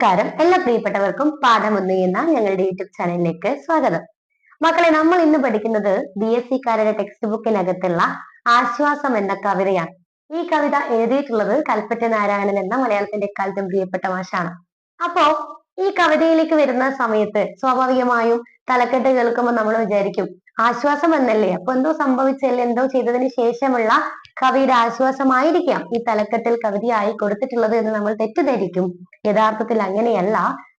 നമസ്കാരം. എല്ലാ പ്രിയപ്പെട്ടവർക്കും പാഠം ഒന്ന് എന്ന ഞങ്ങളുടെ യൂട്യൂബ് ചാനലിലേക്ക് സ്വാഗതം. മക്കളെ നമ്മൾ ഇന്ന് പഠിക്കുന്നത് ബി എസ് സിക്കാരുടെ ടെക്സ്റ്റ് ബുക്കിനകത്തുള്ള ആശ്വാസം എന്ന കവിതയാണ്. ഈ കവിത എഴുതിയിട്ടുള്ളത് കൽപ്പറ്റ നാരായണൻ എന്ന മലയാളത്തിന്റെ കാലത്തും പ്രിയപ്പെട്ട മാഷാണ് അപ്പോ ഈ കവിതയിലേക്ക് വരുന്ന സമയത്ത് സ്വാഭാവികമായും തലക്കെട്ട് കേൾക്കുമ്പോൾ നമ്മൾ വിചാരിക്കും ആശ്വാസം എന്നല്ലേ? അപ്പൊ എന്തോ സംഭവിച്ചല്ലേ? എന്തോ ചെയ്തതിന് ശേഷമുള്ള കവിയുടെ ആശ്വാസമായിരിക്കാം ഈ തലക്കെട്ടിൽ കവിതയായി കൊടുത്തിട്ടുള്ളത് എന്ന് നമ്മൾ തെറ്റിദ്ധരിക്കും. യഥാർത്ഥത്തിൽ അങ്ങനെയല്ല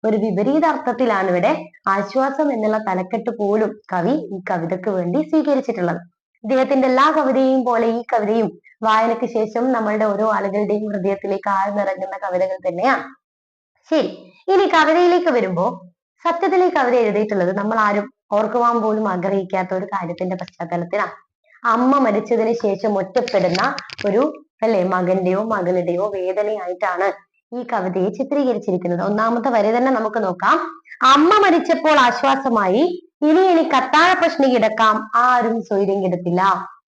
ഒരു വിപരീത അർത്ഥത്തിലാണ് ഇവിടെ ആശ്വാസം എന്നുള്ള തലക്കെട്ട് പോലും കവി ഈ കവിതയ്ക്ക് വേണ്ടി സ്വീകരിച്ചിട്ടുള്ളത്. ഇദ്ദേഹത്തിന്റെ എല്ലാ കവിതയും പോലെ ഈ കവിതയും വായനയ്ക്ക് ശേഷം നമ്മളുടെ ഓരോ ആളുകളുടെയും ഹൃദയത്തിലേക്ക് ആഴ്ന്നിറങ്ങുന്ന കവിതകൾ തന്നെയാണ്. ശരി. ഇനി കവിതയിലേക്ക് വരുമ്പോ സത്യത്തിൽ ഈ കവിത എഴുതിയിട്ടുള്ളത് നമ്മൾ ആരും ഓർക്കുവാൻ പോലും ആഗ്രഹിക്കാത്ത ഒരു കാര്യത്തിന്റെ പശ്ചാത്തലത്തിലാണ് അമ്മ മരിച്ചതിന് ശേഷം ഒറ്റപ്പെടുന്ന ഒരു അല്ലെ മകന്റെയോ മകളുടെയോ വേദനയായിട്ടാണ് ഈ കവിതയെ ചിത്രീകരിച്ചിരിക്കുന്നത്. ഒന്നാമത്തെ വരി തന്നെ നമുക്ക് നോക്കാം. അമ്മ മരിച്ചപ്പോൾ ആശ്വാസമായി ഇനി എനിക്ക് അത്താഴ പ്രശ്നം കിടക്കാം. ആരും സ്വൈര്യം കിടത്തില്ല.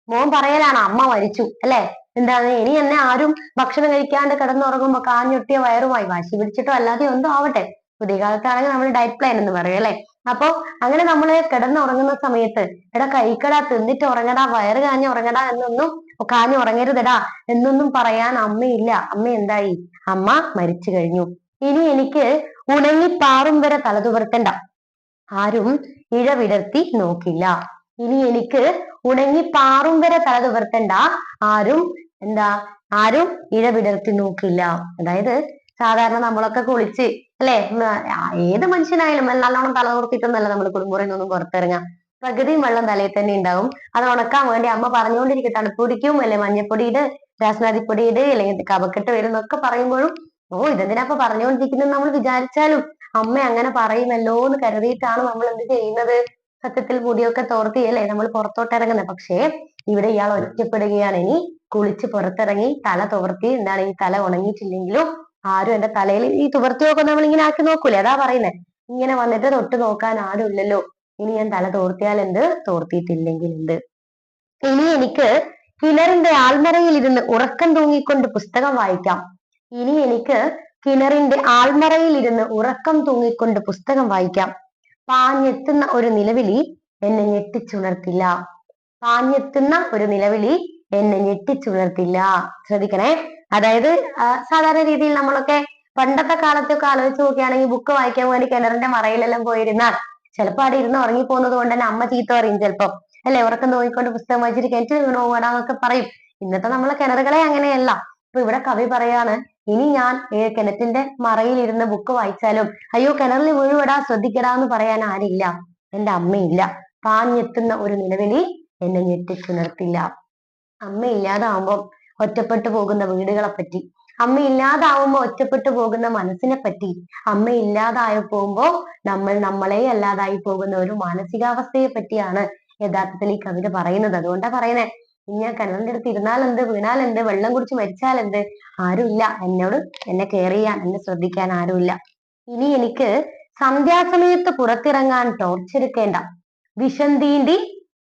മോൻ പറയലാണ് അമ്മ മരിച്ചു അല്ലെ? എന്താണ്? ഇനി എന്നെ ആരും ഭക്ഷണം കഴിക്കാണ്ട് കിടന്നുറങ്ങുമ്പോ കാഞ്ഞൊട്ടിയ വയറുമായി വാശി പിടിച്ചിട്ടോ അല്ലാതെ എന്തോ ആവട്ടെ. പുതിയ കാലത്താണെങ്കിൽ നമ്മൾ ഡയറ്റ് പ്ലാൻ എന്ന് പറയും അല്ലെ? അപ്പൊ അങ്ങനെ നമ്മൾ കിടന്നുറങ്ങുന്ന സമയത്ത് എടാ കഴിക്കടാ തിന്നിട്ട് ഉറങ്ങടാ വയറ് കാഞ്ഞ് ഉറങ്ങടാ എന്നൊന്നും കാഞ്ഞ് ഉറങ്ങരുതെടാ എന്നൊന്നും പറയാൻ അമ്മയില്ല. അമ്മ എന്തായി? അമ്മ മരിച്ചു കഴിഞ്ഞു. ഇനി എനിക്ക് ഉണങ്ങി പാറും വരെ തലതുവർത്തണ്ട. ആരും ഇഴവിടർത്തി നോക്കില്ല. ഇനി എനിക്ക് ഉണങ്ങി പാറും വരെ തലതുവർത്തണ്ട. ആരും എന്താ? ആരും ഇഴവിടർത്തി നോക്കില്ല. അതായത് സാധാരണ നമ്മളൊക്കെ കുളിച്ച് അല്ലെ? ഏത് മനുഷ്യനായാലും നല്ലോണം തല നിർത്തിയിട്ടൊന്നല്ല നമ്മൾ കുളിമുറിയിൽ നിന്നും പുറത്തിറങ്ങാം. പകുതിയും വെള്ളം തലയിൽ തന്നെ ഉണ്ടാവും. അത് ഉണക്കാൻ വേണ്ടി അമ്മ പറഞ്ഞുകൊണ്ടിരിക്കും തണുപ്പൊടിക്കും അല്ലെ മഞ്ഞപ്പൊടി ഇട് രാസനാദിപ്പൊടി ഇട് അല്ലെങ്കിൽ കപക്കെട്ട് വരും എന്നൊക്കെ പറയുമ്പോഴും ഓ ഇതെന്തിനാ അപ്പൊ പറഞ്ഞുകൊണ്ടിരിക്കുന്നത് നമ്മൾ വിചാരിച്ചാലും അമ്മ അങ്ങനെ പറയുമല്ലോ എന്ന് കരുതിയിട്ടാണ് നമ്മൾ എന്ത് ചെയ്യുന്നത്? സത്യത്തിൽ മുടിയൊക്കെ തോർത്തി അല്ലെ? നമ്മൾ പുറത്തോട്ട് ഇറങ്ങുന്നത്. പക്ഷേ ഇവിടെ ഇയാൾ ഒറ്റപ്പെടുകയാണ്. ഇനി കുളിച്ച് പുറത്തിറങ്ങി തല തുവർത്തി എന്താണ് ഈ തല ഉണങ്ങിയിട്ടില്ലെങ്കിലും ആരും എന്റെ തലയിൽ ഈ തുവർത്തിയൊക്കെ നമ്മൾ ഇങ്ങനെ ആക്കി നോക്കൂലേ? അതാ പറയുന്നേ. ഇങ്ങനെ വന്നിട്ട് തൊട്ട് നോക്കാൻ ആരും ഇല്ലല്ലോ. ഇനി ഞാൻ തല തോർത്തിയാൽ എന്ത്? തോർത്തിയിട്ടില്ലെങ്കിൽ എന്ത്? ഇനി എനിക്ക് കിണറിന്റെ ആൽമറയിൽ ഇരുന്ന് ഉറക്കം തൂങ്ങിക്കൊണ്ട് പുസ്തകം വായിക്കാം. ഇനി എനിക്ക് കിണറിന്റെ ആൽമറയിൽ ഇരുന്ന് ഉറക്കം തൂങ്ങിക്കൊണ്ട് പുസ്തകം വായിക്കാം. പാഞ്ഞെത്തുന്ന ഒരു നിലവിളി എന്നെ ഞെട്ടിച്ചുണർത്തില്ല. പാഞ്ഞെത്തുന്ന ഒരു നിലവിളി എന്നെ ഞെട്ടിച്ചുണർത്തില്ല. ശ്രദ്ധിക്കണേ. അതായത് സാധാരണ രീതിയിൽ നമ്മളൊക്കെ പണ്ടത്തെ കാലത്തൊക്കെ ആലോചിച്ച് നോക്കുകയാണെങ്കിൽ ബുക്ക് വായിക്കാൻ വേണ്ടി കിണറിന്റെ മറയിലെല്ലാം പോയിരുന്നാൽ ചിലപ്പോൾ അവിടെ ഇരുന്ന് ഉറങ്ങിപ്പോകുന്നത് കൊണ്ട് തന്നെ അമ്മ ചീത്ത പറയും ചിലപ്പോൾ അല്ലെ? ഉറക്കം നോക്കിക്കൊണ്ട് പുസ്തകം വായിച്ചിട്ട് കിണറ്റിൽ വീണു പോകണമെന്നൊക്കെ പറയും. ഇന്നത്തെ നമ്മളെ കിണറുകളെ അങ്ങനെയല്ല. ഇപ്പൊ ഇവിടെ കവി പറയാണ് ഇനി ഞാൻ കിണറ്റിന്റെ മറയിൽ ഇരുന്ന് ബുക്ക് വായിച്ചാലും അയ്യോ കിണറിൽ വീഴുവിടാ ശ്രദ്ധിക്കടാ എന്ന് പറയാൻ ആരില്ല. എന്റെ അമ്മയില്ല. പാഞ്ഞെത്തുന്ന ഒരു നിലവിളി എന്നെ ഞെട്ടിച്ചുണർത്തില്ല. അമ്മ ഇല്ലാതാവുമ്പോൾ ഒറ്റപ്പെട്ടു പോകുന്ന വീടുകളെ പറ്റി അമ്മ ഇല്ലാതാവുമ്പോ ഒറ്റപ്പെട്ടു പോകുന്ന മനസ്സിനെ പറ്റി അമ്മ ഇല്ലാതായി പോകുമ്പോ നമ്മൾ നമ്മളെ അല്ലാതായി പോകുന്ന ഒരു മാനസികാവസ്ഥയെ പറ്റിയാണ് യഥാർത്ഥത്തിൽ ഈ കവിത പറയുന്നത്. അതുകൊണ്ടാ പറയുന്നേ ഞാൻ കനലിന്റെ അടുത്ത് ഇരുന്നാൽ എന്ത് വീണാൽ എന്ത് വെള്ളം കുടിച്ച് മരിച്ചാൽ എന്ത് ആരുമില്ല. എന്നോട് എന്നെ കെയർ ചെയ്യാൻ എന്നെ ശ്രദ്ധിക്കാൻ ആരുമില്ല. ഇനി എനിക്ക് സന്ധ്യാസമയത്ത് പുറത്തിറങ്ങാൻ ടോർച്ചെടുക്കേണ്ട വിഷം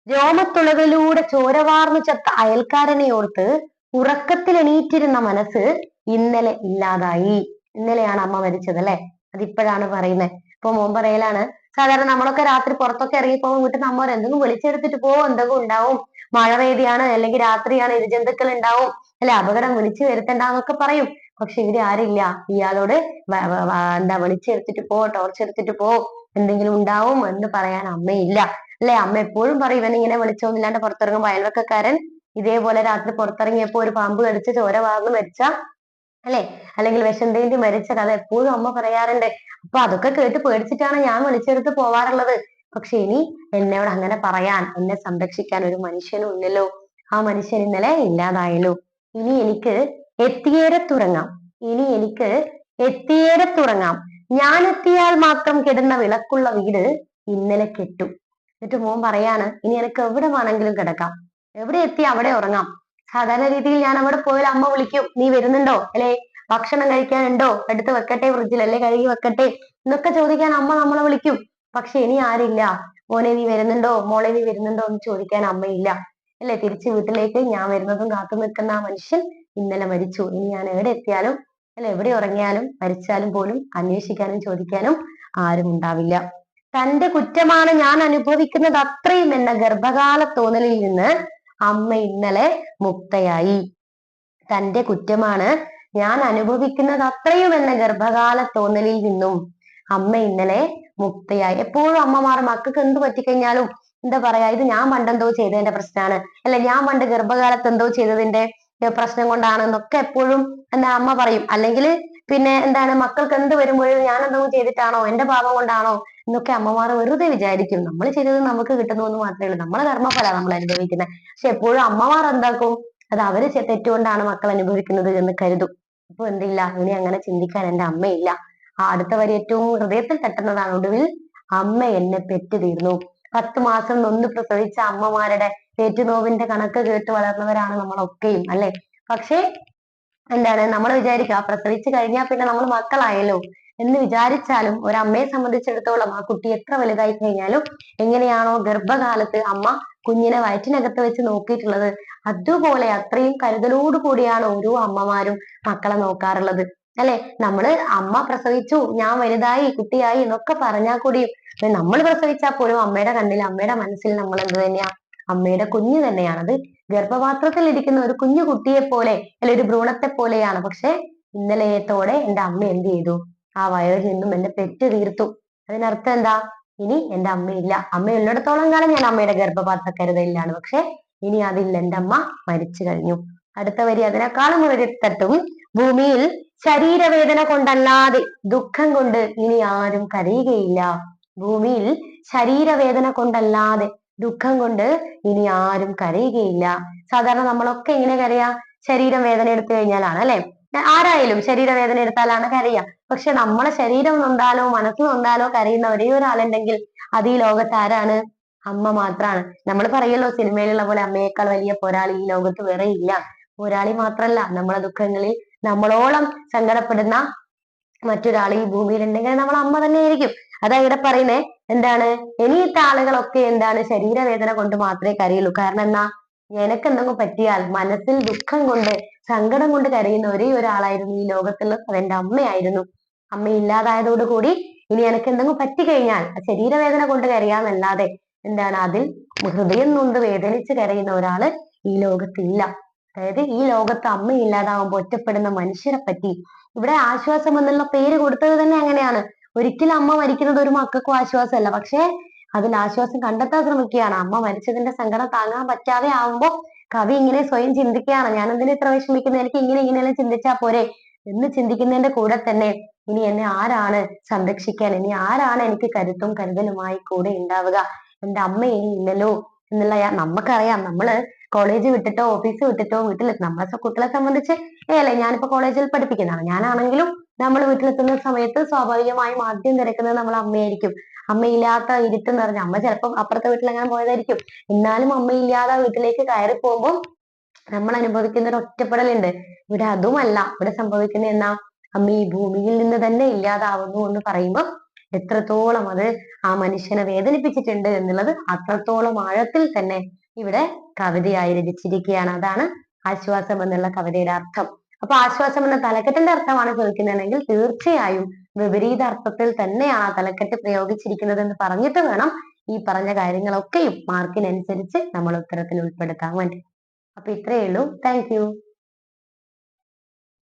രോമത്തുളവിലൂടെ ചോരവാർന്നു ചത്ത അയൽക്കാരനെ ഓർത്ത് ഉറക്കത്തിൽ എണീറ്റിരുന്ന മനസ്സ് ഇന്നലെ ഇല്ലാതായി. ഇന്നലെയാണ് അമ്മ മരിച്ചത് അല്ലെ? അതിപ്പോഴാണ് പറയുന്നത് ഇപ്പൊ മോൻ പറയലാണ് സാധാരണ നമ്മളൊക്കെ രാത്രി പുറത്തൊക്കെ ഇറങ്ങി വീട്ടിൽ നമ്മ എന്തെങ്കിലും വിളിച്ചെടുത്തിട്ട് പോകും എന്തെങ്കിലും ഉണ്ടാവും? മഴ വേദിയാണ് അല്ലെങ്കിൽ രാത്രിയാണ് ഇരുജന്തുക്കൾ ഉണ്ടാവും? അല്ലെ അപകടം വിളിച്ചു വരുത്തണ്ടെന്നൊക്കെ പറയും. പക്ഷെ ഇവിടെ ആരില്ല. ഇയാളോട് എന്താ വിളിച്ചെടുത്തിട്ട് പോ ടോർച്ച് എടുത്തിട്ട് പോ എന്തെങ്കിലും ഉണ്ടാവും എന്ന് പറയാൻ അമ്മയില്ല. അല്ലെ? അമ്മ എപ്പോഴും പറയും ഇവൻ ഇങ്ങനെ വിളിച്ചൊന്നുമില്ലാണ്ട് പുറത്തിറങ്ങുമ്പോൾ അയൽവക്കക്കാരൻ ഇതേപോലെ രാത്രി പുറത്തിറങ്ങിയപ്പോ ഒരു പാമ്പ് കടിച്ച് ചോര വാർന്ന് മരിച്ച അല്ലെ? അല്ലെങ്കിൽ തേണ്ടി മരിച്ച കഥ എപ്പോഴും അമ്മ പറയാറുണ്ട്. അപ്പൊ അതൊക്കെ കേട്ട് പേടിച്ചിട്ടാണ് ഞാൻ വിളിച്ചെടുത്ത് പോവാറുള്ളത്. പക്ഷെ ഇനി എന്നോട് അങ്ങനെ പറയാൻ എന്നെ സംരക്ഷിക്കാൻ ഒരു മനുഷ്യനും ഇല്ലല്ലോ. ആ മനുഷ്യൻ ഇന്നലെ ഇല്ലാതായല്ലോ. ഇനി എനിക്ക് എത്തിയേരെ തുറങ്ങാം. ഇനി എനിക്ക് എത്തിയേരെ തുറങ്ങാം. ഞാൻ എത്തിയാൽ മാത്രം കിടന്ന വിളക്കുള്ള വീട് ഇന്നലെ കെട്ടു. എന്നിട്ട് മോൻ പറയാണ് ഇനി എനിക്ക് എവിടെ വേണമെങ്കിലും കിടക്കാം. എവിടെ എത്തി അവിടെ ഉറങ്ങാം. സാധാരണ രീതിയിൽ ഞാൻ അവിടെ പോയാൽ അമ്മ വിളിക്കും നീ വരുന്നുണ്ടോ? അല്ലെ? ഭക്ഷണം കഴിക്കാൻ ഉണ്ടോ എടുത്ത് വെക്കട്ടെ ഫ്രിഡ്ജിൽ അല്ലെ? കഴുകി വെക്കട്ടെ? എന്നൊക്കെ ചോദിക്കാൻ അമ്മ നമ്മളെ വിളിക്കും. പക്ഷെ ഇനി ആരില്ല. മോനെ നീ വരുന്നുണ്ടോ? മോളെ നീ വരുന്നുണ്ടോ? എന്ന് ചോദിക്കാൻ അമ്മയില്ല. അല്ലെ? തിരിച്ച് വീട്ടിലേക്ക് ഞാൻ വരുന്നതും കാത്തു നിൽക്കുന്ന ആ മനുഷ്യൻ ഇന്നലെ മരിച്ചു. ഇനി ഞാൻ എവിടെ എത്തിയാലും അല്ലെ? എവിടെ ഉറങ്ങിയാലും മരിച്ചാലും പോലും അന്വേഷിക്കാനും ചോദിക്കാനും ആരും ഉണ്ടാവില്ല. തന്റെ കുറ്റമാണ് ഞാൻ അനുഭവിക്കുന്നത് അത്രയും എന്ന ഗർഭകാല തോന്നലിൽ നിന്ന് അമ്മ ഇന്നലെ മുക്തയായി. തന്റെ കുറ്റമാണ് ഞാൻ അനുഭവിക്കുന്നത് അത്രയും എന്ന ഗർഭകാല തോന്നലിൽ നിന്നും അമ്മ ഇന്നലെ മുക്തയായി. എപ്പോഴും അമ്മമാർ മക്കൾക്ക് എന്ത് പറ്റിക്കഴിഞ്ഞാലും എന്താ പറയാ ഇത് ഞാൻ പണ്ടെന്തോ ചെയ്തതിന്റെ പ്രശ്നമാണ് അല്ലെ ഞാൻ പണ്ട് ഗർഭകാലത്ത് എന്തോ ചെയ്തതിന്റെ പ്രശ്നം കൊണ്ടാണ് എന്നൊക്കെ എപ്പോഴും എന്താ അമ്മ പറയും. അല്ലെങ്കിൽ പിന്നെ എന്താണ് മക്കൾക്ക് എന്ത് വരുമ്പോഴും ഞാൻ എന്തോ ചെയ്തിട്ടാണോ? എന്റെ പാപം കൊണ്ടാണോ? എന്നൊക്കെ അമ്മമാർ വെറുതെ വിചാരിക്കും. നമ്മൾ ചെയ്തത് നമുക്ക് കിട്ടുന്നു എന്ന് മാത്രമേ ഉള്ളൂ നമ്മളെ കർമ്മഫല നമ്മൾ അനുഭവിക്കുന്നത്. പക്ഷെ എപ്പോഴും അമ്മമാർ എന്താക്കും? അത് അവർ തെറ്റുകൊണ്ടാണ് മക്കൾ അനുഭവിക്കുന്നത് എന്ന് കരുതും. അപ്പൊ എന്തില്ല? ഇനി അങ്ങനെ ചിന്തിക്കാൻ എന്റെ അമ്മയില്ല. ആ അടുത്ത വരി ഏറ്റവും ഹൃദയത്തിൽ തട്ടുന്നതാണ്. ഒടുവിൽ അമ്മ എന്നെ പെറ്റു തീർന്നു. പത്ത് മാസം നൊന്ന് പ്രസവിച്ച അമ്മമാരുടെ ഏറ്റുനോവിന്റെ കണക്ക് കേട്ട് വളർന്നവരാണ് നമ്മളൊക്കെയും അല്ലെ? പക്ഷേ എന്താണ്? നമ്മൾ വിചാരിക്കുക പ്രസവിച്ചു കഴിഞ്ഞാൽ പിന്നെ നമ്മൾ മക്കളായല്ലോ. എന്ന് വിചാരിച്ചാലും അമ്മയെ സംബന്ധിച്ചിടത്തോളം ആ കുട്ടി എത്ര വലുതായി കഴിഞ്ഞാലും എങ്ങനെയാണോ ഗർഭകാലത്ത് അമ്മ കുഞ്ഞിനെ വയറ്റിനകത്ത് വെച്ച് നോക്കിയിട്ടുള്ളത്. അതുപോലെ അത്രയും കരുതലോട് കൂടിയാണ് ഓരോ അമ്മമാരും മക്കളെ നോക്കാറുള്ളത്. അല്ലെ? നമ്മൾ അമ്മ പ്രസവിച്ചു ഞാൻ വലുതായി കുട്ടിയായി എന്നൊക്കെ പറഞ്ഞാൽ കൂടിയും നമ്മൾ പ്രസവിച്ചാൽ പോലും അമ്മയുടെ കണ്ണിൽ അമ്മയുടെ മനസ്സിൽ നമ്മൾ എന്ത് തന്നെയാ? അമ്മയുടെ കുഞ്ഞു തന്നെയാണത് ഗർഭപാത്രത്തിൽ ഇരിക്കുന്ന ഒരു കുഞ്ഞു കുട്ടിയെ പോലെ അല്ലെ ഒരു ഭ്രൂണത്തെ പോലെയാണ് പക്ഷെ ഇന്നലെയത്തോടെ എന്റെ അമ്മ എന്ത് ചെയ്തു? ആ വയറിൽ നിന്നും എന്നെ പെറ്റു തീർത്തു അതിനർത്ഥം എന്താ? ഇനി എന്റെ അമ്മയില്ല അമ്മ ഉള്ളിടത്തോളം കാലം ഞാൻ അമ്മയുടെ ഗർഭപാത്ര കരുതലിലാണ് പക്ഷെ ഇനി അതില്ല എന്റെ അമ്മ മരിച്ചു കഴിഞ്ഞു. അടുത്ത വരി അതിനേക്കാളും ഒരു ഭൂമിയിൽ ശരീരവേദന കൊണ്ടല്ലാതെ ദുഃഖം കൊണ്ട് ഇനി ആരും കരയുകയില്ല. ഭൂമിയിൽ ശരീരവേദന കൊണ്ടല്ലാതെ ദുഃഖം കൊണ്ട് ഇനി ആരും കരയുകയില്ല. സാധാരണ നമ്മളൊക്കെ ഇങ്ങനെ കരയാ? ശരീരം വേദന എടുത്തു കഴിഞ്ഞാലാണ് അല്ലെ? ആരായാലും ശരീരവേദന എടുത്താലാണ് കരയുക. പക്ഷെ നമ്മളെ ശരീരം നൊന്താലോ മനസ്സ് നൊന്താലോ കരയുന്ന ഒരേ ഒരാളുണ്ടെങ്കിൽ അത് ഈ ലോകത്ത് ആരാണ്? അമ്മ മാത്രാണ്. നമ്മൾ പറയല്ലോ സിനിമയിലുള്ള പോലെ അമ്മയേക്കാൾ വലിയ പോരാളി ഈ ലോകത്ത് വേറെ ഇല്ല. പോരാളി മാത്രല്ല. നമ്മളെ ദുഃഖങ്ങളിൽ നമ്മളോളം സങ്കടപ്പെടുന്ന മറ്റൊരാൾ ഈ ഭൂമിയിൽ ഉണ്ടെങ്കിൽ നമ്മൾ അമ്മ തന്നെ ആയിരിക്കും. അതാ ഇവിടെ പറയുന്നേ. എന്താണ്? ഇനിയത്തെ ആളുകളൊക്കെ എന്താണ്? ശരീരവേദന കൊണ്ട് മാത്രമേ കരയുള്ളൂ. കാരണം എന്നാ? നിനക്ക് എന്തെങ്കിലും പറ്റിയാൽ മനസ്സിൽ ദുഃഖം കൊണ്ട് സങ്കടം കൊണ്ട് കരയുന്ന ഒരേ ഒരാളായിരുന്നു ഈ ലോകത്തുള്ളത് അതെന്റെ അമ്മയായിരുന്നു. അമ്മ ഇല്ലാതായതോട് കൂടി ഇനി എനിക്ക് എന്തെങ്കിലും പറ്റിക്കഴിഞ്ഞാൽ ശരീരവേദന കൊണ്ട് കരയാന്നല്ലാതെ എന്താണ് അതിൽ ഹൃദയം നൊന്ത് വേദനിച്ച് കരയുന്ന ഒരാൾ ഈ ലോകത്തില്ല. അതായത് ഈ ലോകത്ത് അമ്മ ഇല്ലാതാവുമ്പോൾ ഒറ്റപ്പെടുന്ന മനുഷ്യരെ പറ്റി ഇവിടെ ആശ്വാസം എന്നുള്ള പേര് കൊടുത്തത് തന്നെ അങ്ങനെയാണ്. ഒരിക്കലും അമ്മ മരിക്കുന്നത് ഒരു മക്കൾക്കും ആശ്വാസമല്ല. പക്ഷേ അതിൽ ആശ്വാസം കണ്ടെത്താൻ ശ്രമിക്കുകയാണ്. അമ്മ മരിച്ചതിന്റെ സങ്കടം താങ്ങാൻ പറ്റാതെ ആവുമ്പോ കവി ഇങ്ങനെ സ്വയം ചിന്തിക്കുകയാണ്. ഞാൻ എന്തിനെ ഇത്ര വിഷമിക്കുന്നത് എനിക്ക് ഇങ്ങനെ ഇങ്ങനെയെല്ലാം ചിന്തിച്ചാ പോരെ? എന്ന് ചിന്തിക്കുന്നതിന്റെ കൂടെ തന്നെ ഇനി എന്നെ ആരാണ് സംരക്ഷിക്കാൻ? ഇനി ആരാണ് എനിക്ക് കരുത്തും കരുതലുമായി കൂടെ ഉണ്ടാവുക? എന്റെ അമ്മ ഇനി ഇല്ലല്ലോ? എന്നുള്ള നമുക്കറിയാം. നമ്മൾ കോളേജ് വിട്ടിട്ടോ ഓഫീസ് വിട്ടിട്ടോ വീട്ടിൽ നമ്മളെ കുട്ടികളെ സംബന്ധിച്ച് ഏല്ലേ ഞാനിപ്പോ കോളേജിൽ പഠിപ്പിക്കുന്നതാണ്. ഞാനാണെങ്കിലും നമ്മൾ വീട്ടിലെത്തുന്ന സമയത്ത് സ്വാഭാവികമായും ആദ്യം തിരക്കുന്നത് നമ്മളെ അമ്മയായിരിക്കും. അമ്മയില്ലാത്ത ഇരുട്ട് നിറഞ്ഞ അമ്മ ചിലപ്പം അപ്പുറത്തെ വീട്ടിലെങ്ങനെ പോയതായിരിക്കും. എന്നാലും അമ്മയില്ലാതെ വീട്ടിലേക്ക് കയറി പോകുമ്പോൾ നമ്മൾ അനുഭവിക്കുന്ന ഒരു ഒറ്റപ്പെടലുണ്ട്. ഇവിടെ അതുമല്ല ഇവിടെ സംഭവിക്കുന്ന എന്നാ അമ്മ ഈ ഭൂമിയിൽ നിന്ന് തന്നെ ഇല്ലാതാവുന്നു എന്ന് പറയുമ്പോൾ എത്രത്തോളം അത് ആ മനുഷ്യനെ വേദനിപ്പിച്ചിട്ടുണ്ട് എന്നുള്ളത് അത്രത്തോളം ആഴത്തിൽ തന്നെ ഇവിടെ കവിതയായി രചിച്ചിരിക്കുകയാണ്. അതാണ് ആശ്വാസം എന്നുള്ള കവിതയുടെ അർത്ഥം. അപ്പൊ ആശ്വാസം എന്ന തലക്കെട്ടിന്റെ അർത്ഥമാണ് ചോദിക്കുന്നതെങ്കിൽ തീർച്ചയായും വിപരീത അർത്ഥത്തിൽ തന്നെ ആ തലക്കെട്ട് പ്രയോഗിച്ചിരിക്കുന്നത് എന്ന് പറഞ്ഞിട്ട് വേണം ഈ പറഞ്ഞ കാര്യങ്ങളൊക്കെയും മാർക്കിനനുസരിച്ച് നമ്മൾ ഉത്തരത്തിൽ ഉൾപ്പെടുത്താൻ വേണ്ടി. അപ്പൊ ഇത്രയേ ഉള്ളൂ. താങ്ക്